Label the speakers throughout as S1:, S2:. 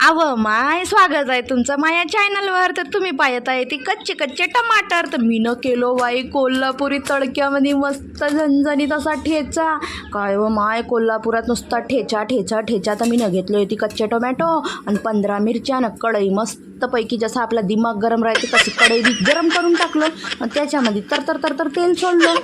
S1: अव माय स्वागत आहे तुमचं. माया चॅनलवर तर तुम्ही पाहत आहे ती कच्चे कच्चे टमाटर. तर मी न केलो बाई कोल्हापुरी तडक्यामध्ये मस्त झणझणीत असा ठेचा. काय व माय कोल्हापुरात नुसता ठेचा ठेचा ठेचा. तर मी न घेतलो ती कच्चे टोमॅटो आणि पंधरा मिरच्या न कढई. मस्तपैकी जसं आपला दिमाग गरम राहते तशी कढई गरम करून टाकलं आणि त्याच्यामध्ये तर तर तर तर तेल सोडलं.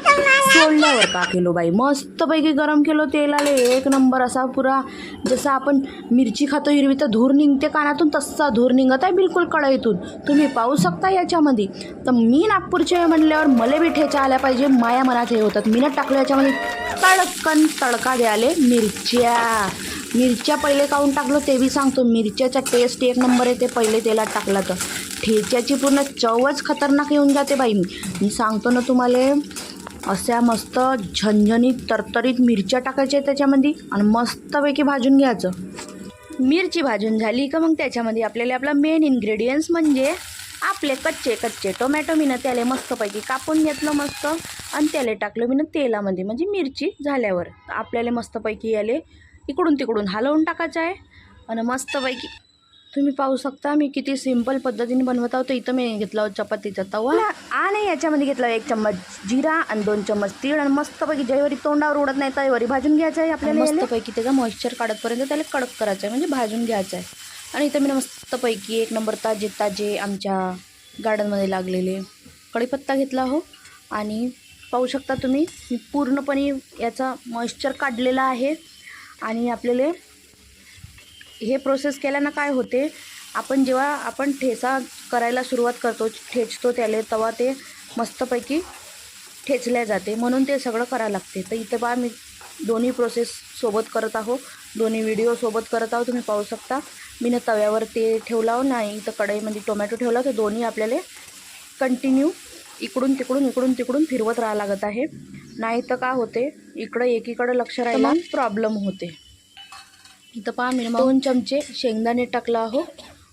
S1: सोडल्यावर का केलो बाई? मस्तपैकी गरम केलो तेल आले एक नंबर असा पुरा. जसं आपण मिरची खातो हिरवी तर धूर निघते कानातून तसा धूर निघत आहे बिलकुल कढईतून. तुम्ही पाहू शकता याच्यामध्ये. तर मी नागपूरचे म्हणल्यावर मला बी ठेचा आल्या पाहिजे माया मनात हे होतात. मी ना टाकलं याच्यामध्ये तडकन तडका द्याले मिरच्या. मिरच्या पहिले काढून टाकलं ते बी सांगतो. मिरच्याचा टेस्ट एक नंबर येते पहिले तेलात टाकला तर. ठेच्याची पूर्ण चवच खतरनाक येऊन जाते बाई. मी मी सांगतो ना तुम्हाला अशा मस्त झणझणीत तरतरीत मिरच्या टाकायच्या त्याच्यामध्ये आणि मस्तपैकी भाजून घ्यायचं. मिरची भाजून झाली का मग त्याच्यामध्ये आपल्याला आपला मेन इन्ग्रेडियंट्स म्हणजे आपले कच्चे कच्चे टोमॅटो मी ना त्याला मस्तपैकी कापून घेतलं मस्त. आणि त्याला टाकलं मी ना तेलामध्ये म्हणजे मिरची झाल्यावर. आपल्याला मस्तपैकी याले इकडून तिकडून हलवून टाकायचं आहे. आणि मस्तपैकी तुम्ही पाहू शकता मी किती सिंपल पद्धतीने बनवत आहोत इथं मी घेतला चपातीचा तवा. आणि याच्यामध्ये घेतला एक चम्मच जिरा आणि दोन चम्मच तीळ. आणि मस्तपैकी ज्यावेळी तोंडावर उडत नाही त्यावेळी भाजून घ्यायचं आहे आपल्याला मस्तपैकी त्याचा मॉइश्चर काढतपर्यंत त्याला कडक करायचं आहे म्हणजे भाजून घ्यायचं आहे. आणि इथं मी ना मस्तपैकी एक नंबर ताजे ताजे आमच्या गार्डनमध्ये लागलेले कढीपत्ता घेतला हो. आणि पाहू शकता तुम्ही मी पूर्णपणे याचा मॉइश्चर काढलेला आहे. आणि आपल्याला हे प्रोसेस केल्यानं काय होते आपण जेव्हा आपण ठेचा करायला सुरुवात करतो ठेचतो त्याले तेव्हा ते मस्तपैकी ठेचल्या जाते. म्हणून ते सगळं करावं लागते. तर इथं बा मी दोन्ही प्रोसेस सोबत करत आहो. दोन्ही व्हिडिओ सोबत करत आहो तुम्ही पाहू शकता. मी ना तव्यावर ते ठेवला हो नाही इथं कढईमध्ये टोमॅटो ठेवला तर दोन्ही आपल्याला कंटिन्यू इकडून तिकडून इकडून तिकडून फिरवत राहावं लागत आहे. नाही तर काय होते? इकडं एकीकडं लक्ष राहिला प्रॉब्लेम होते. इथं पहा मी दोन चमचे शेंगदाणे टाकला आहो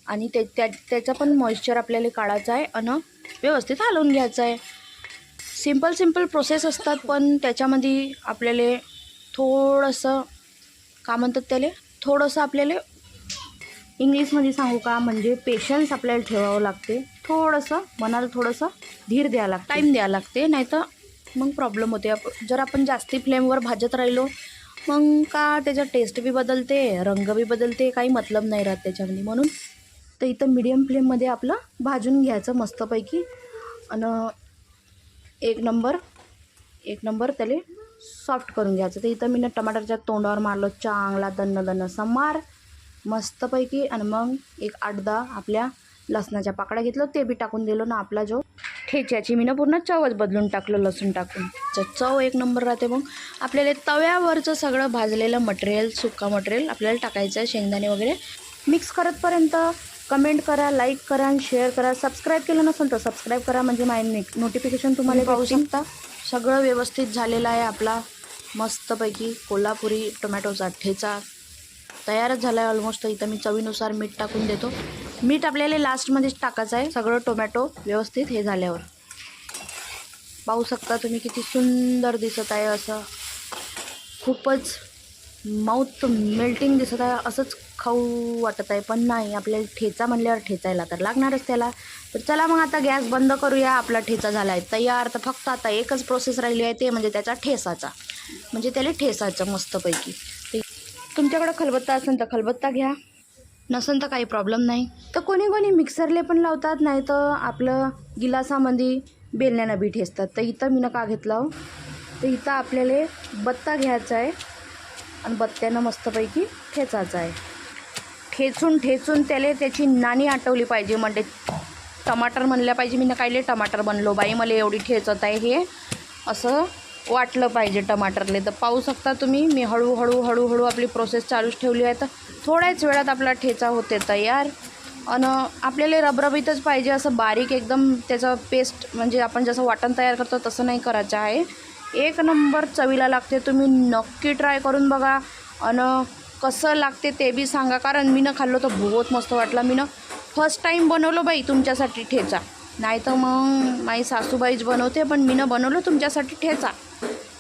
S1: आणि ते त्या त्याचा पण मॉइश्चर आपल्याला काढायचा आहे आणि व्यवस्थित हलवून घ्यायचं आहे. सिंपल सिंपल प्रोसेस असतात पण त्याच्यामध्ये आपल्याला थोडंसं का म्हणतात त्याला? थोडंसं आपल्याला इंग्लिशमध्ये सांगू का? म्हणजे पेशन्स आपल्याला ठेवावं लागते. थोडंसं मनाला थोडंसं धीर द्यावं लागतं. टाईम द्यावं लागते. नाही तर मग प्रॉब्लेम होते. आप जर आपण जास्ती फ्लेमवर भाजत राहिलो मग का त्याचा टेस्ट बी बदलते रंग बी बदलते काही मतलब नाही राहत त्याच्यामध्ये. म्हणून तर इथं मिडियम फ्लेममध्ये आपलं भाजून घ्यायचं मस्तपैकी. आणि एक नंबर एक नंबर त्याला सॉफ्ट करून घ्यायचं. तर इथं मी ना टमाटरच्या तोंडावर मारलो. चांगला दन्न दन्न समार मस्तपैकी आणि मग एक आठ दहा आपल्या लसणाच्या पाकळ्या घेतलं ते बी टाकून दिलं ना आपला जो ठेच्याची मी ना पूर्ण चवच बदलून टाकलं लसूण टाकून. तर चव एक नंबर राहते मग. आपल्याला तव्यावरचं सगळं भाजलेलं मटेरियल सुका मटेरियल आपल्याला टाकायचं आहे शेंगदाणे वगैरे. मिक्स करतपर्यंत कमेंट करा लाईक करा आणि शेअर करा. सबस्क्राईब केलं नसेल तर सबस्क्राईब करा म्हणजे माय नोटिफिकेशन तुम्हाला पाहू शकता सगळं व्यवस्थित झालेलं आहे आपला. मस्तपैकी कोल्हापुरी टोमॅटोचा ठेचा तयारच झाला आहे ऑलमोस्ट इथं मी चवीनुसार मीठ टाकून देतो. मीठ आपल्याला लास्टमध्येच टाकायचं आहे. सगळं टोमॅटो व्यवस्थित हे झाल्यावर. पाहू शकता तुम्ही किती सुंदर दिसत आहे असं. खूपच माउथ मेल्टिंग दिसत आहे. असंच खाऊ वाटत आहे. पण नाही आपल्याला ठेचा म्हणल्यावर ठेचायला तर लागणारच त्याला. तर चला मग आता गॅस बंद करूया. आपला ठेचा झाला आहे तयार तर फक्त आता एकच प्रोसेस राहिली आहे. ते म्हणजे त्याचा ठेसाचा. म्हणजे त्याला ठेसायचं मस्तपैकी. तुमच्याकडं खलबत्ता असेल तर खलबत्ता घ्या. नसेल तर काही प्रॉब्लेम नाही. तर कोणी कोणी मिक्सरले पण लावतात नाही तर आपलं गिलासामध्ये बेलण्यानं बी ठेचतात. तर इथं मी का घेतलं हो. तर इथं आपल्याला बत्ता घ्यायचा आहे आणि बत्त्यानं मस्तपैकी ठेचायचं आहे. ठेचून ठेचून त्याला त्याची नाणी आटवली पाहिजे. म्हणजे टमाटर म्हणल्या पाहिजे. मी ना कायले टमाटर बनलो बाई? मला एवढी ठेचत आहे हे. असं वाटलं पाहिजे टमाटरले. तर पाहू शकता तुम्ही मी हळूहळू हळूहळू आपली प्रोसेस चालूच ठेवली आहे. तर थोड्याच वेळात आपला ठेचा होते तयार. आणि आपल्याला रबरबीतच पाहिजे असं बारीक एकदम त्याचं पेस्ट म्हणजे आपण जसं वाटण तयार करतो तसं नाही करायचं आहे. एक नंबर चवीला लागते तुम्ही नक्की ट्राय करून बघा. आणि कसं लागते ते बी सांगा कारण मी न खाल्लो तर बहुत मस्त वाटला. मी न फर्स्ट टाईम बनवलं बाई तुमच्यासाठी ठेचा. नाही तर मग माझी सासूबाईच बनवते पण मी न बनवलं तुमच्यासाठी ठेचा.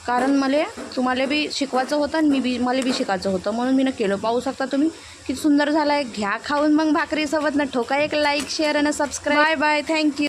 S1: कारण मला तुम्हाला बी शिकवायचं होतं आणि मी बी मला बी शिकायचं होतं. म्हणून मी ना केलं. पाहू शकता तुम्ही किती सुंदर झालं आहे घ्या खाऊन मग भाकरीसोबत ना ठोका एक लाईक शेअर आणि subscribe bye bye thank you